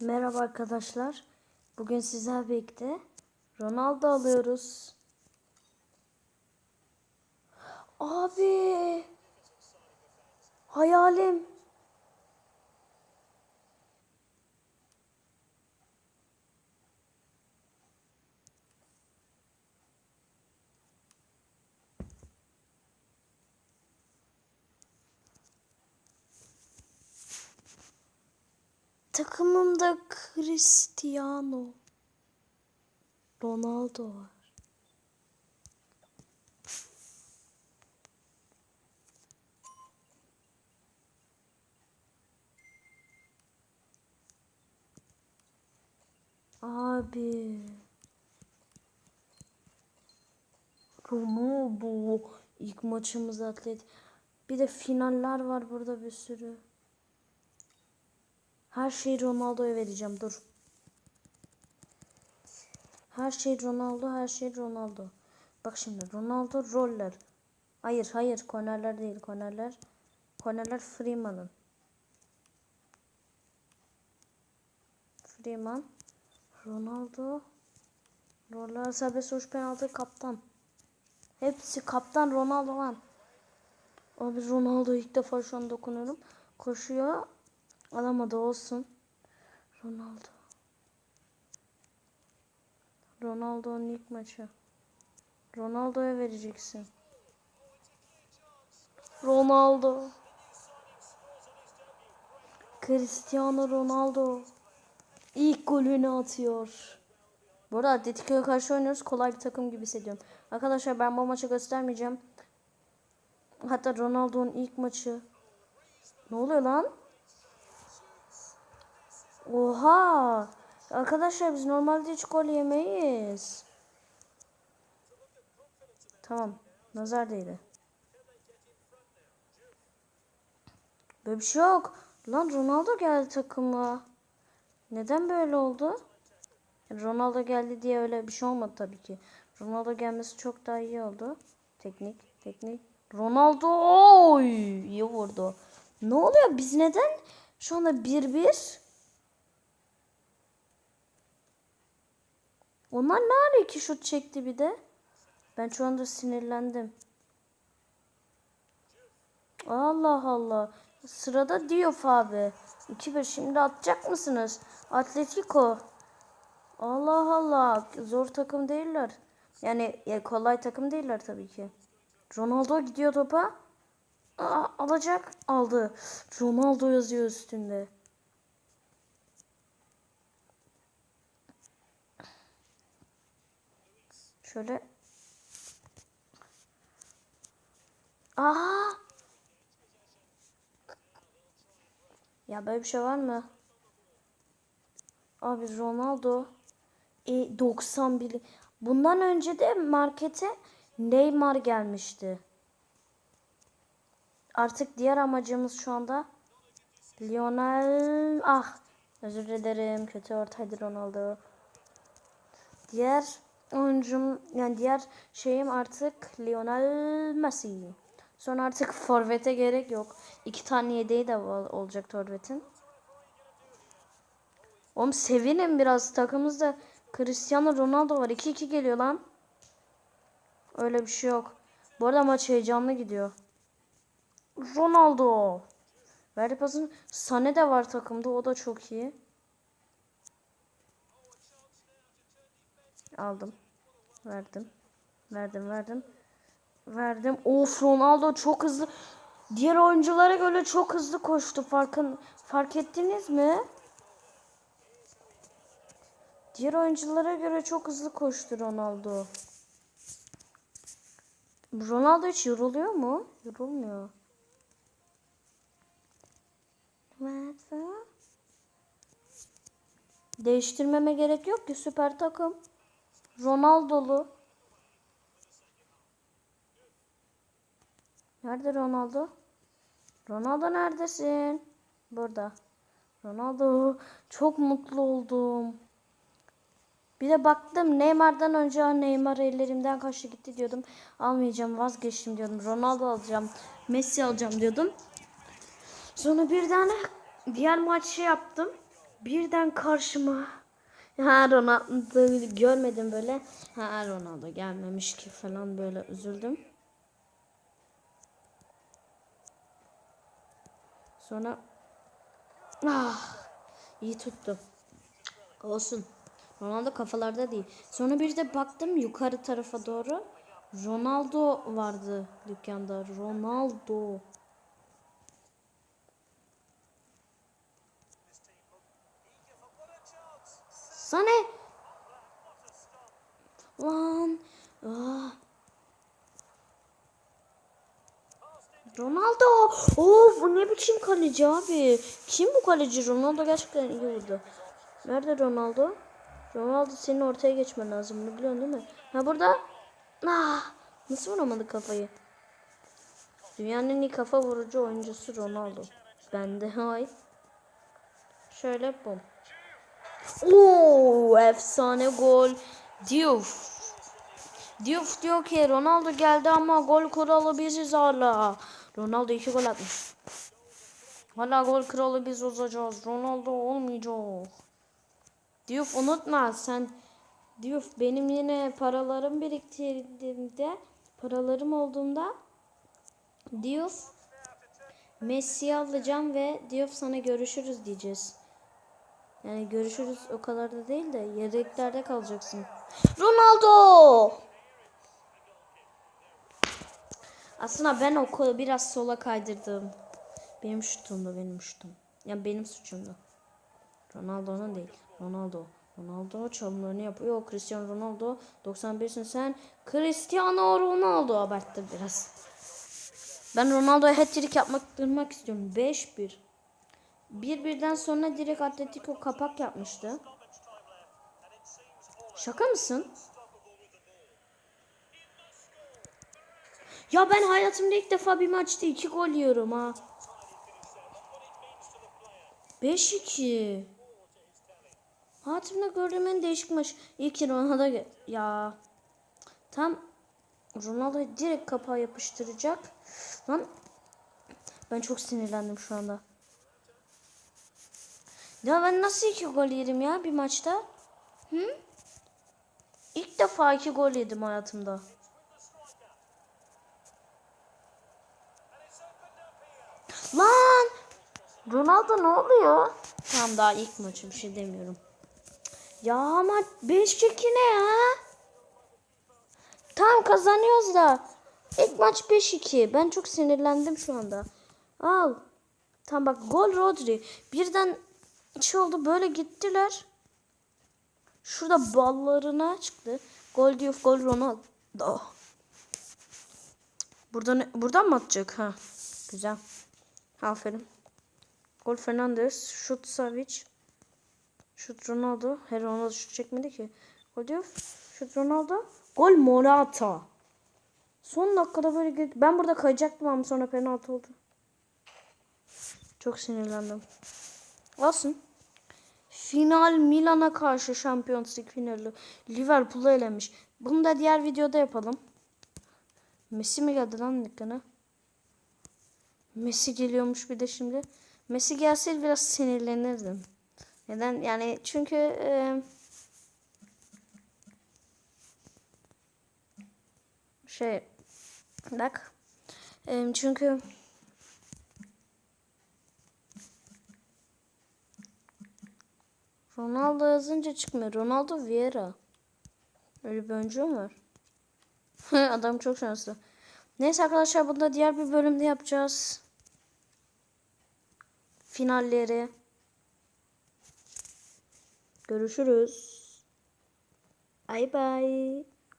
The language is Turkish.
Merhaba arkadaşlar. Bugün sizlerle birlikte Ronaldo alıyoruz. Abi! Hayalim. Takımımda Cristiano Ronaldo var. Abi. Ronaldo. İlk maçımız atlet. Bir de finaller var burada bir sürü. Her şeyi Ronaldo'ya vereceğim. Dur. Her şey Ronaldo, her şey Ronaldo. Bak şimdi Ronaldo roller. Hayır, hayır. Kornerler değil, kornerler. Kornerler Freeman'ın. Freeman. Ronaldo. Roller serbest vuruş penaltı kaptan. Hepsi kaptan Ronaldo lan. Abi Ronaldo ilk defa şu an dokunuyorum. Koşuyor. Alamadı olsun. Ronaldo. Ronaldo'nun ilk maçı. Ronaldo'ya vereceksin. Ronaldo. Cristiano Ronaldo. İlk golünü atıyor. Bu arada Atletico'ya karşı oynuyoruz. Kolay bir takım gibi hissediyorum. Arkadaşlar ben bu maçı göstermeyeceğim. Hatta Ronaldo'nun ilk maçı. Ne oluyor lan? Oha! Arkadaşlar biz normalde hiç yemeyiz. Tamam. Nazar değdi. Böyle bir şey yok. Lan Ronaldo geldi takıma. Neden böyle oldu? Ronaldo geldi diye öyle bir şey olmadı tabii ki. Ronaldo gelmesi çok daha iyi oldu. Teknik, teknik. Ronaldo oy iyi vurdu. Ne oluyor? Biz neden şu anda 1-1? Onlar ne ara iki şut çekti bir de? Ben şu anda sinirlendim. Allah Allah. Sırada Diouf abi. 2-1 şimdi atacak mısınız? Atletico. Allah Allah. Zor takım değiller. Yani ya kolay takım değiller tabii ki. Ronaldo gidiyor topa. Aa, alacak. Aldı. Ronaldo yazıyor üstünde. Şöyle. Aa! Ya böyle bir şey var mı? Abi Ronaldo e, 91 Bundan önce de markete Neymar gelmişti. Artık diğer amacımız şu anda Lionel ah özür dilerim kötü ortaydı Ronaldo. Diğer oyuncum yani diğer şeyim artık Lionel Messi. Sonra artık forvete gerek yok. İki tane yedeği de ol- olacak forvetin. Oğlum sevinin biraz takımımızda Cristiano Ronaldo var. 2-2 geliyor lan. Öyle bir şey yok. Bu arada maç heyecanlı gidiyor. Ronaldo. Verdi pasını. Sane de var takımda. O da çok iyi. Aldım. Verdim. Verdim verdim. Verdim. Of Ronaldo çok hızlı. Diğer oyunculara göre çok hızlı koştu. Farkın fark ettiniz mi? Diğer oyunculara göre çok hızlı koştu Ronaldo. Ronaldo hiç yoruluyor mu? Yorulmuyor. Değiştirmeme gerek yok ki süper takım. Ronaldo'lu. Nerede Ronaldo? Ronaldo neredesin? Burada. Ronaldo çok mutlu oldum. Bir de baktım Neymar'dan önce "Aa, Neymar ellerimden kaçtı gitti diyordum. Almayacağım vazgeçtim diyordum. Ronaldo alacağım. Messi alacağım diyordum. Sonra bir tane diğer maç şey yaptım. birden karşıma ha Ronaldo görmedim böyle. Ha Ronaldo gelmemiş ki falan böyle üzüldüm. Sonra ah iyi tuttu. Olsun. Ronaldo kafalarda değil. Sonra bir de baktım yukarı tarafa doğru. Ronaldo vardı dükkanda. Ronaldo. Sane. Lan. Ah. Ronaldo. Oo bu ne biçim kaleci abi? Kim bu kaleci? Ronaldo gerçekten iyi vurdu. Nerede Ronaldo? Ronaldo senin ortaya geçmen lazım. Bunu biliyorsun değil mi? Ha burada. Ah, nasıl vuramadı kafayı? Dünyanın en iyi kafa vurucu oyuncusu Ronaldo. Bende hay. Şöyle bum. Oo, efsane gol. Diouf. Diouf diyor ki Ronaldo geldi ama gol kralı biziz hala. Ronaldo iki gol atmış. Hala gol kralı biz olacağız. Ronaldo olmayacak. Diouf unutma sen Diouf benim yine paralarım biriktirdiğimde paralarım olduğunda Diouf Messi'yi alacağım ve Diouf sana görüşürüz diyeceğiz. Yani görüşürüz o kadar da değil de yedeklerde kalacaksın. Ronaldo! Aslında ben o biraz sola kaydırdım. Benim şutumdu benim şutum. Yani benim suçumdu. Ronaldo'nun değil. Ronaldo. Ronaldo çalımlarını yapıyor. Cristiano Ronaldo. 91'sin sen. Cristiano Ronaldo abarttı biraz. Ben Ronaldo'ya hat-trick yapmak istiyorum. 5-1. 1-1'den sonra direkt Atletico kapak yapmıştı. Şaka mısın? Ya ben hayatımda ilk defa bir maçta 2 gol yiyorum ha. 5-2. Hayatımda gördüğüm en değişik maç. İyi Ronaldo ya. Tam Ronaldo direkt kapağı yapıştıracak. Lan ben çok sinirlendim şu anda. Ya ben nasıl iki gol yedim ya bir maçta? Hı? İlk defa iki gol yedim hayatımda. Lan! Ronaldo ne oluyor? Tamam daha ilk maçı bir şey demiyorum. Ya ama 5-2 ne ya? Tamam kazanıyoruz da. İlk maç 5-2. Ben çok sinirlendim şu anda. Al. Tamam bak gol Rodri. Birden şey oldu böyle gittiler. Şurada ballarına çıktı. Gol Diouf, gol Ronaldo. Buradan buradan mı atacak ha? Güzel. Aferin. Gol Fernandes, şut Savic. Şut Ronaldo. Her Ronaldo şut çekmedi ki. Gol Diouf, şut Ronaldo. Gol Morata. Son dakikada böyle gir- ben burada kayacaktım ama sonra penaltı oldu. Çok sinirlendim. Olsun. Final Milan'a karşı Champions League finali. Liverpool'u elemiş. Bunu da diğer videoda yapalım. Messi mi geldi lan dükkana? Messi geliyormuş bir de şimdi. Messi gelseydi biraz sinirlenirdim. Neden? Yani çünkü e, şey bak e, çünkü Ronaldo yazınca çıkmıyor. Ronaldo Vieira. Öyle bir oyuncu mu var? Adam çok şanslı. Neyse arkadaşlar bunu da diğer bir bölümde yapacağız. Finalleri. Görüşürüz. Bye bye.